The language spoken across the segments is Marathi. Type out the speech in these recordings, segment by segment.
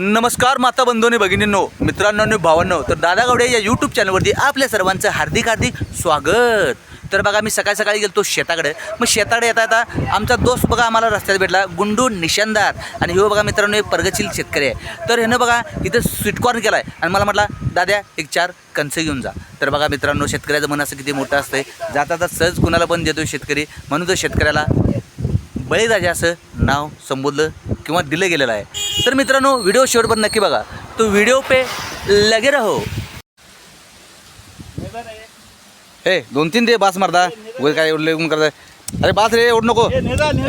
नमस्कार माता बंधूने भगिनींनो मित्रांनो आणि भावांनो. तर दादा गावडे या यूट्यूब चॅनलवरती आपल्या सर्वांचं हार्दिक हार्दिक स्वागत. तर बघा मी सकाळी सकाळी गेलो शेताकडे. मग शेताकडे येता येता आमचा दोस्त बघा आम्हाला रस्त्यात भेटला गुंडू निशानदार. आणि हे बघा मित्रांनो हे प्रगतशील शेतकरी आहे. तर ह्यानं बघा इथं स्वीटकॉर्न केला आहे आणि मला म्हटला दाद्या एक चार कणसं घेऊन जा. तर बघा मित्रांनो शेतकऱ्याचं मन असं किती मोठं असतंय. जाता जाता सहज कुणाला पण देतो शेतकरी. म्हणून तो शेतकऱ्याला बळीराजा असं नाव संबोधलं किंवा दिलं गेलेलं आहे. तर मित्रांनो व्हिडिओ शेवटपर्यंत नक्की बघा. तो व्हिडिओ पे लगे रहो. हे दोन तीन दे बास मारदा. उगाच काय एवढं लेगून करताय. अरे बास रे एवढं नको. ए,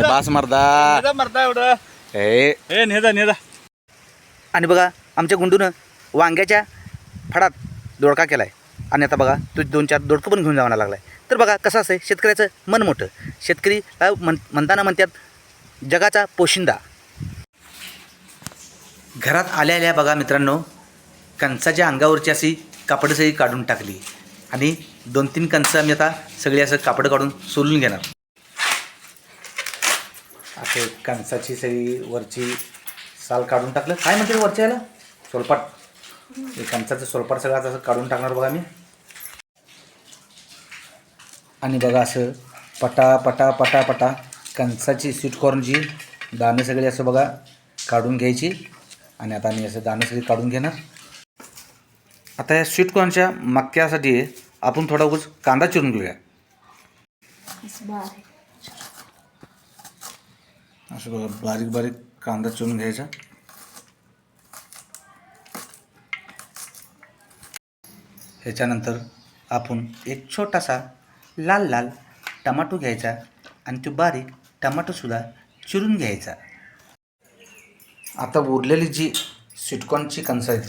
बास मारदा. मरता एवढं. ए. आणि बघा आमच्या गुंडूनं वांग्याच्या फडात दोडका केला आहे आणि आता बघा तू दोन चार दोडकं पण घेऊन जावं लागला आहे तर बघा कसं असं शेतकऱ्याचं मन मोठं. शेतकरी अ, म्हण म्हणताना म्हणतात जगाचा पोशिंदा. घरात आल्या आल्या बघा मित्रांनो कणसाच्या अंगावरची अशी कापडं सगळी काढून टाकली. आणि दोन तीन कणसं आम्ही आता सगळी असं कापडं काढून सोलून घेणार. असे कणसाची सगळी वरची साल काढून टाकलं. काय म्हणते वरच्या याला सोलपाट. कणसाचं सोलपाट सगळं असं काढून टाकणार बघा मी आणि बघा असं पटा पटा पटा पटा कणसाची स्वीटकॉर्नची दाणे सगळी असं बघा काढून घ्यायची. आणि आता मी असं दाणे सगळे काढून घेणार. आता या स्वीटकॉर्नच्या मक्क्यासाठी आपण थोडा उगाच कांदा चिरून घेऊया. असं बघा बारीक बारीक कांदा चिरून घ्यायचा. ह्याच्यानंतर आपण एक छोटासा लाल लाल टमाटो घ्यायचा आणि तो बारीक टमाटोसुद्धा चिरून घ्यायचा. आता उरलेली जी स्वीटकॉर्नची कणसं आहेत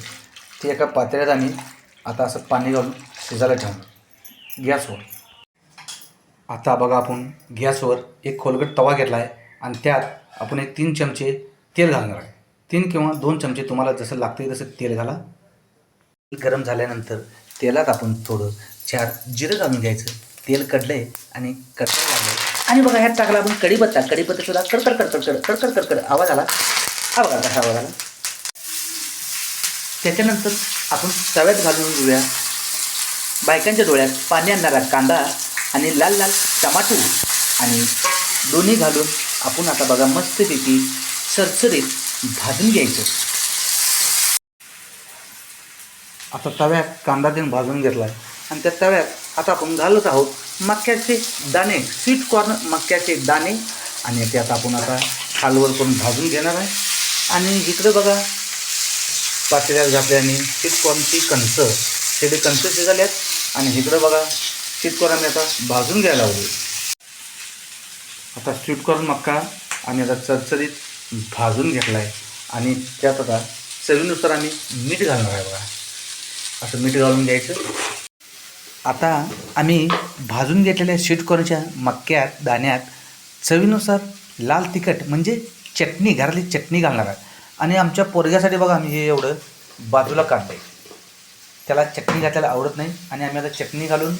ती एका पातेल्यात आम्ही आता असं पाणी घालून शिजायला ठेवणार. गॅसवर आता बघा आपण गॅसवर एक खोलगट तवा घेतला आहे आणि त्यात आपण एक तीन चमचे तेल घालणार आहे. तीन किंवा दोन चमचे तुम्हाला जसं लागते तसं तेल घाला. गरम झाल्यानंतर तेलात आपण थोडं चार जिरं घालून घ्यायचं. तेल कडलंय आणि कडकड लागलं आणि बघा ह्यात टाकला आपण कढीपत्ता. कढीपत्ता सुद्धा कडकड कडकड कडकड कडकड आवाज आला. हा बघा कसा बघा. त्याच्यानंतर आपण तव्यात घालून घेऊया. बायकांच्या डोळ्यात पाणी आणणारा कांदा आणि लाल लाल टमाटो आणि दोन्ही घालून आपण आता बघा मस्तपैकी सरसरीत भाजून घ्यायचं. आता तव्यात कांदा देऊन भाजून घेतला. आहे आणि त्या तव्यात आता आपण घालत आहोत मक्याचे दाणे स्वीट कॉर्न मक्याचे दाणे. आणि त्यात आपण आता खालवर करून भाजून घेणार आहे. आणि इकडं बघा पातेल्यात घातल्याने शीतकॉर्नची कणस कणसं कणस कणसं शिजाल्यात. आणि इकडं बघा शीतकॉर्न आम्ही आता भाजून घ्यायला हवे आता स्वीटकॉर्न मक्का आम्ही आता चरचरीत भाजून घेतला आहे आणि त्यात आता चवीनुसार आम्ही मीठ घालणार आहे बघा. असं मीठ घालून घ्यायचं. आता आम्ही भाजून घेतलेल्या स्वीटकॉर्नच्या मक्क्यात दाण्यात चवीनुसार लाल तिखट म्हणजे चटणी घरातली चटणी घालणार आहे. आणि आमच्या पोरग्यासाठी बघा आम्ही हे एवढं बाजूला काढलं आहे त्याला चटणी घातल्याला आवडत नाही. आणि आम्ही आता चटणी घालून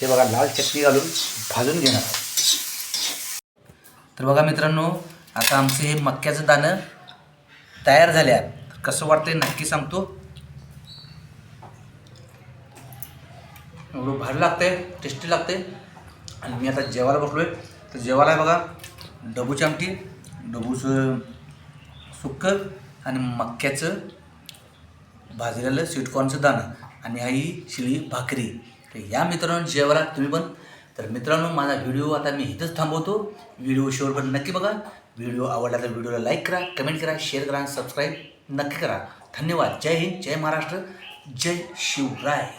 हे बघा लाल चटणी घालून भाजून घेणार आहोत. तर बघा मित्रांनो आता आमचं हे मक्याचं दाणं तयार झाले आहेत. कसं वाटतंय नक्की सांगतो. एवढं भारी लागतंय टेस्टी लागते आणि मी आता जेवायला बसलो आहे तर जेवायला आहे बघा डबूची आमटी. डबूचं सुक्कं आणि मक्याचं भाजलेलं स्वीटकॉर्नचं दाणं आणि आई शिळी भाकरी. तर या मित्रांनो जेवायला तुम्ही पण. तर मित्रांनो माझा व्हिडिओ आता मी इथंच थांबवतो. व्हिडिओ शेवटपर्यंत नक्की बघा. व्हिडिओ आवडला तर व्हिडिओला लाईक करा कमेंट करा शेअर करा सबस्क्राईब नक्की करा. धन्यवाद. जय हिंद जय महाराष्ट्र जय शिवराय.